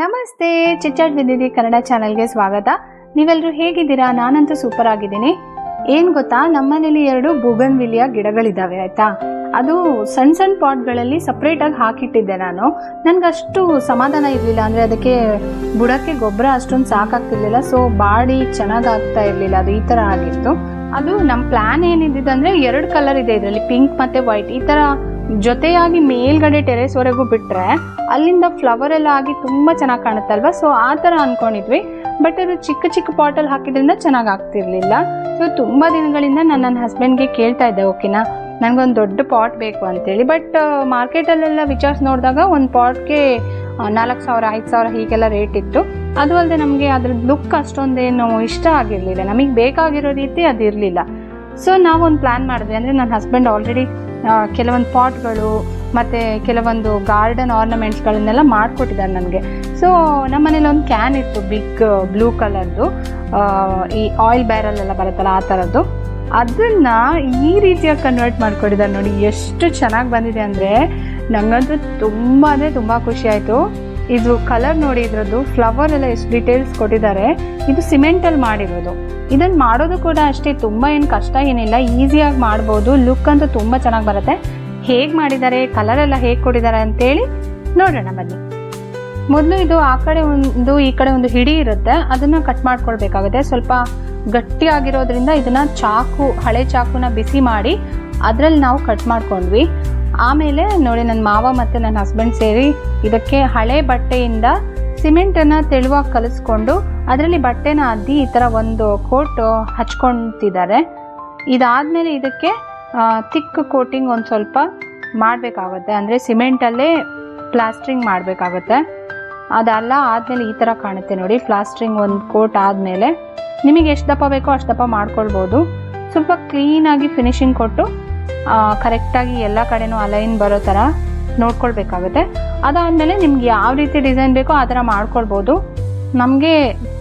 ನಮಸ್ತೆ ಚಿಚ್ಚಾಟ್ ವಿದ್ಯುತಿ ಕನ್ನಡ ಚಾನಲ್ಗೆ ಸ್ವಾಗತ. ನೀವೆಲ್ಲರೂ ಹೇಗಿದ್ದೀರಾ? ನಾನಂತೂ ಸೂಪರ್ ಆಗಿದ್ದೀನಿ. ಏನ್ ಗೊತ್ತಾ? ನಮ್ಮನೇಲಿ ಎರಡು ಬೂಗನ್ ವಿಲಿಯ ಗಿಡಗಳಿದ್ದಾವೆ ಆಯ್ತಾ? ಅದು ಸಣ್ಣ ಸಣ್ಣ ಪಾಟ್ಗಳಲ್ಲಿ ಸಪ್ರೇಟ್ ಆಗಿ ಹಾಕಿಟ್ಟಿದ್ದೆ ನಾನು. ನನ್ಗೆ ಅಷ್ಟು ಸಮಾಧಾನ ಇರಲಿಲ್ಲ. ಅಂದ್ರೆ ಅದಕ್ಕೆ ಬುಡಕ್ಕೆ ಗೊಬ್ಬರ ಅಷ್ಟೊಂದು ಸಾಕಾಗ್ತಿರ್ಲಿಲ್ಲ. ಸೊ ಬಾಡಿ ಚೆನ್ನಾಗಾಗ್ತಾ ಇರಲಿಲ್ಲ. ಅದು ಈ ತರ ಆಗಿತ್ತು. ಅದು ನಮ್ಮ ಪ್ಲಾನ್ ಏನಿದ್ದಿದ್ದು ಅಂದರೆ ಎರಡು ಕಲರ್ ಇದೆ. ಇದರಲ್ಲಿ ಪಿಂಕ್ ಮತ್ತೆ ವೈಟ್ ಈ ತರ ಜೊತೆಯಾಗಿ ಮೇಲ್ಗಡೆ ಟೆರೇಸ್ ವರೆಗೂ ಬಿಟ್ರೆ ಅಲ್ಲಿಂದ ಫ್ಲವರ್ ಎಲ್ಲ ಆಗಿ ತುಂಬ ಚೆನ್ನಾಗಿ ಕಾಣುತ್ತಲ್ವ? ಸೊ ಆ ಥರ ಅಂದ್ಕೊಂಡಿದ್ವಿ ಬಟ್ ಅದು ಚಿಕ್ಕ ಚಿಕ್ಕ ಪಾಟಲ್ಲಿ ಹಾಕಿದ್ರಿಂದ ಚೆನ್ನಾಗಿ ಆಗ್ತಿರ್ಲಿಲ್ಲ. ಸೊ ತುಂಬ ದಿನಗಳಿಂದ ನಾನು ನನ್ನ ಹಸ್ಬೆಂಡ್ಗೆ ಕೇಳ್ತಾ ಇದ್ದೆ, ಓಕೆನಾ? ನನಗೊಂದು ದೊಡ್ಡ ಪಾಟ್ ಬೇಕು ಅಂತೇಳಿ. ಬಟ್ ಮಾರ್ಕೆಟಲ್ಲೆಲ್ಲ ವಿಚಾರಿಸಿ ನೋಡಿದಾಗ ಒಂದು ಪಾಟ್ಗೆ ನಾಲ್ಕು ಸಾವಿರ, ಐದು ಸಾವಿರ ಹೀಗೆಲ್ಲ ರೇಟ್ ಇತ್ತು. ಅದು ಅಲ್ಲದೆ ನಮಗೆ ಅದ್ರ ಲುಕ್ ಅಷ್ಟೊಂದೇನು ಇಷ್ಟ ಆಗಿರಲಿಲ್ಲ. ನಮಗೆ ಬೇಕಾಗಿರೋ ರೀತಿ ಅದು ಇರಲಿಲ್ಲ ಸೊ ನಾವೊಂದು ಪ್ಲ್ಯಾನ್ ಮಾಡಿದ್ವಿ. ಅಂದರೆ ನನ್ನ ಹಸ್ಬೆಂಡ್ ಆಲ್ರೆಡಿ ಕೆಲವೊಂದು ಪಾಟ್ಗಳು ಮತ್ತು ಕೆಲವೊಂದು ಗಾರ್ಡನ್ ಆರ್ನಮೆಂಟ್ಸ್ಗಳನ್ನೆಲ್ಲ ಮಾಡಿಕೊಟ್ಟಿದ್ದಾರೆ ನನಗೆ. ಸೊ ನಮ್ಮ ಮನೇಲಿ ಒಂದು ಕ್ಯಾನ್ ಇತ್ತು ಬಿಗ್ ಬ್ಲೂ ಕಲರ್ದು ಈ ಆಯಿಲ್ ಬ್ಯಾರಲೆಲ್ಲ ಬರುತ್ತಲ್ಲ, ಆ ಥರದ್ದು. ಅದನ್ನ ಈ ರೀತಿಯಾಗಿ ಕನ್ವರ್ಟ್ ಮಾಡ್ಕೊಟ್ಟಿದ್ದಾರೆ ನೋಡಿ, ಎಷ್ಟು ಚೆನ್ನಾಗಿ ಬಂದಿದೆ ಅಂದರೆ ನನಗಂತೂ ತುಂಬ ಅಂದರೆ ತುಂಬ ಖುಷಿ ಆಯಿತು. ಇದು ಕಲರ್ ನೋಡಿ ಇದ್ರದ್ದು ಫ್ಲವರ್ ಎಲ್ಲ ಎಷ್ಟು ಡೀಟೇಲ್ಸ್ ಕೊಟ್ಟಿದ್ದಾರೆ. ಇದು ಸಿಮೆಂಟಲ್ಲಿ ಮಾಡಿರೋದು. ಇದನ್ನು ಮಾಡೋದು ಕೂಡ ಅಷ್ಟೇ, ತುಂಬ ಏನು ಕಷ್ಟ ಏನಿಲ್ಲ ಈಸಿಯಾಗಿ ಮಾಡ್ಬೋದು. ಲುಕ್ ಅಂತೂ ತುಂಬ ಚೆನ್ನಾಗಿ ಬರುತ್ತೆ. ಹೇಗೆ ಮಾಡಿದ್ದಾರೆ ಕಲರ್ ಎಲ್ಲ ಹೇಗೆ ಕೊಟ್ಟಿದ್ದಾರೆ ಅಂತೇಳಿ ನೋಡೋಣ ಬನ್ನಿ. ಮೊದಲು ಇದು ಆ ಕಡೆ ಒಂದು, ಈ ಕಡೆ ಒಂದು ಹಿಡಿ ಇರುತ್ತೆ. ಅದನ್ನು ಕಟ್ ಮಾಡ್ಕೊಳ್ಬೇಕಾಗುತ್ತೆ. ಸ್ವಲ್ಪ ಗಟ್ಟಿಯಾಗಿರೋದ್ರಿಂದ ಇದನ್ನು ಚಾಕು, ಹಳೆ ಚಾಕುನ ಬಿಸಿ ಮಾಡಿ ಅದರಲ್ಲಿ ನಾವು ಕಟ್ ಮಾಡ್ಕೊಂಡ್ವಿ. ಆಮೇಲೆ ನೋಡಿ ನನ್ನ ಮಾವ ಮತ್ತು ನನ್ನ ಹಸ್ಬೆಂಡ್ ಸೇರಿ ಇದಕ್ಕೆ ಹಳೆ ಬಟ್ಟೆಯಿಂದ ಸಿಮೆಂಟನ್ನು ತೆಳುವಾಗಿ ಕಲಿಸ್ಕೊಂಡು ಅದರಲ್ಲಿ ಬಟ್ಟೆನ ಅದ್ದಿ ಈ ಥರ ಒಂದು ಕೋಟ್ ಹಚ್ಕೊತಿದ್ದಾರೆ ಇದಾದಮೇಲೆ ಇದಕ್ಕೆ ತಿಕ್ ಕೋಟಿಂಗ್ ಒಂದು ಸ್ವಲ್ಪ ಮಾಡಬೇಕಾಗುತ್ತೆ. ಅಂದರೆ ಸಿಮೆಂಟಲ್ಲೇ ಪ್ಲಾಸ್ಟ್ರಿಂಗ್ ಮಾಡಬೇಕಾಗುತ್ತೆ. ಅದೆಲ್ಲ ಆದಮೇಲೆ ಈ ಥರ ಕಾಣುತ್ತೆ ನೋಡಿ ಪ್ಲಾಸ್ಟ್ರಿಂಗ್ ಒಂದು ಕೋಟ್ ಆದಮೇಲೆ. ನಿಮಗೆ ಎಷ್ಟು ದಪ್ಪ ಬೇಕೋ ಅಷ್ಟು ದಪ್ಪ ಮಾಡ್ಕೊಳ್ಬೋದು. ಸ್ವಲ್ಪ ಕ್ಲೀನಾಗಿ ಫಿನಿಶಿಂಗ್ ಕೊಟ್ಟು ಕರೆಕ್ಟಾಗಿ ಎಲ್ಲ ಕಡೆನೂ ಅಲೈನ್ ಬರೋ ಥರ ನೋಡ್ಕೊಳ್ಬೇಕಾಗುತ್ತೆ. ಅದಾದಮೇಲೆ ನಿಮ್ಗೆ ಯಾವ ರೀತಿ ಡಿಸೈನ್ ಬೇಕೋ ಆ ಥರ ಮಾಡ್ಕೊಳ್ಬೋದು. ನಮಗೆ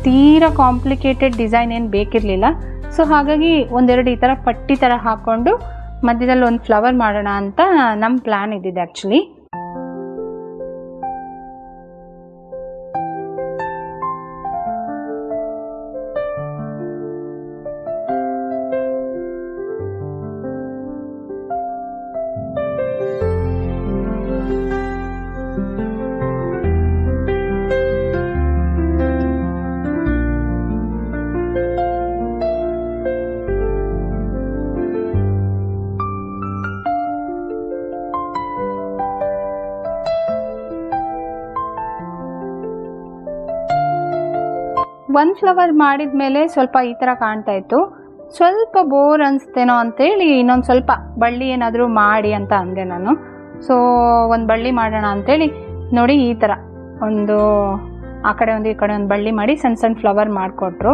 ತೀರಾ ಕಾಂಪ್ಲಿಕೇಟೆಡ್ ಡಿಸೈನ್ ಏನು ಬೇಕಿರಲಿಲ್ಲ. ಸೊ ಹಾಗಾಗಿ ಒಂದೆರಡು ಈ ಥರ ಪಟ್ಟಿ ಥರ ಹಾಕ್ಕೊಂಡು ಮಧ್ಯದಲ್ಲಿ ಒಂದು ಫ್ಲವರ್ ಮಾಡೋಣ ಅಂತ ನಮ್ಮ ಪ್ಲ್ಯಾನ್ ಇದ್ದಿದೆ ಆ್ಯಕ್ಚುಲಿ ಒಂದು ಫ್ಲವರ್ ಮಾಡಿದ ಮೇಲೆ ಸ್ವಲ್ಪ ಈ ಥರ ಕಾಣ್ತಾ ಇತ್ತು. ಸ್ವಲ್ಪ ಬೋರ್ ಅನಿಸ್ತೇನೋ ಅಂತೇಳಿ ಇನ್ನೊಂದು ಸ್ವಲ್ಪ ಬಳ್ಳಿ ಏನಾದರೂ ಮಾಡಿ ಅಂತ ಅಂದೆ ನಾನು. ಸೊ ಒಂದು ಬಳ್ಳಿ ಮಾಡೋಣ ಅಂತೇಳಿ ನೋಡಿ ಈ ಥರ ಒಂದು, ಆ ಕಡೆ ಒಂದು, ಈ ಕಡೆ ಒಂದು ಬಳ್ಳಿ ಮಾಡಿ ಸಣ್ಣ ಸಣ್ಣ ಫ್ಲವರ್ ಮಾಡಿಕೊಟ್ರು.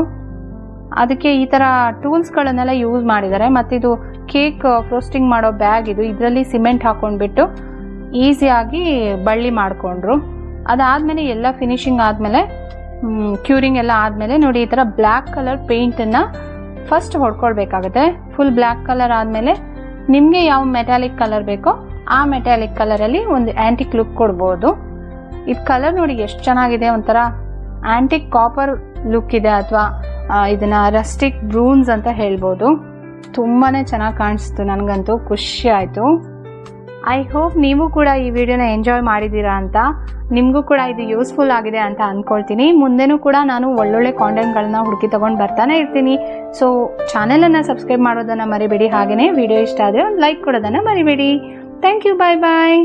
ಅದಕ್ಕೆ ಈ ಥರ ಟೂಲ್ಸ್ಗಳನ್ನೆಲ್ಲ ಯೂಸ್ ಮಾಡಿದ್ದಾರೆ. ಮತ್ತಿದು ಕೇಕ್ ಫ್ರೋಸ್ಟಿಂಗ್ ಮಾಡೋ ಬ್ಯಾಗ್ ಇದು. ಇದರಲ್ಲಿ ಸಿಮೆಂಟ್ ಹಾಕೊಂಡ್ಬಿಟ್ಟು ಈಸಿಯಾಗಿ ಬಳ್ಳಿ ಮಾಡಿಕೊಂಡ್ರು. ಅದಾದಮೇಲೆ ಎಲ್ಲ ಫಿನಿಶಿಂಗ್ ಆದಮೇಲೆ ಕ್ಯೂರಿಂಗ್ ಎಲ್ಲ ಆದಮೇಲೆ ನೋಡಿ ಈ ಥರ ಬ್ಲ್ಯಾಕ್ ಕಲರ್ ಪೇಂಟನ್ನು ಫಸ್ಟ್ ಹೊಡ್ಕೊಳ್ಬೇಕಾಗುತ್ತೆ. ಫುಲ್ ಬ್ಲ್ಯಾಕ್ ಕಲರ್ ಆದಮೇಲೆ ನಿಮಗೆ ಯಾವ ಮೆಟಾಲಿಕ್ ಕಲರ್ ಬೇಕೋ ಆ ಮೆಟಾಲಿಕ್ ಕಲರಲ್ಲಿ ಒಂದು ಆ್ಯಂಟಿಕ್ ಲುಕ್ ಕೊಡ್ಬೋದು. ಇದು ಕಲರ್ ನೋಡಿ ಎಷ್ಟು ಚೆನ್ನಾಗಿದೆ, ಒಂಥರ ಆ್ಯಂಟಿಕ್ ಕಾಪರ್ ಲುಕ್ ಇದೆ ಅಥವಾ ಇದನ್ನು ರಸ್ಟಿಕ್ ಬ್ರೂನ್ಸ್ ಅಂತ ಹೇಳ್ಬೋದು. ತುಂಬಾ ಚೆನ್ನಾಗಿ ಕಾಣಿಸ್ತು, ನನಗಂತೂ ಖುಷಿ ಆಯಿತು. ಐ ಹೋಪ್ ನೀವು ಕೂಡ ಈ ವಿಡಿಯೋನ ಎಂಜಾಯ್ ಮಾಡಿದ್ದೀರಾ ಅಂತ. ನಿಮಗೂ ಕೂಡ ಇದು ಯೂಸ್ಫುಲ್ ಆಗಿದೆ ಅಂತ ಅಂದ್ಕೊಳ್ತೀನಿ ಮುಂದೆನೂ ಕೂಡ ನಾನು ಒಳ್ಳೊಳ್ಳೆ ಕಾಂಟೆಂಟ್ಗಳನ್ನ ಹುಡುಕಿ ತೊಗೊಂಡು ಬರ್ತಾನೆ ಇರ್ತೀನಿ. ಸೊ ಚಾನೆಲನ್ನು ಸಬ್ಸ್ಕ್ರೈಬ್ ಮಾಡೋದನ್ನು ಮರಿಬೇಡಿ. ಹಾಗೆಯೇ ವಿಡಿಯೋ ಇಷ್ಟ ಆದರೆ ಲೈಕ್ ಕೊಡೋದನ್ನು ಮರಿಬೇಡಿ. Thank you bye bye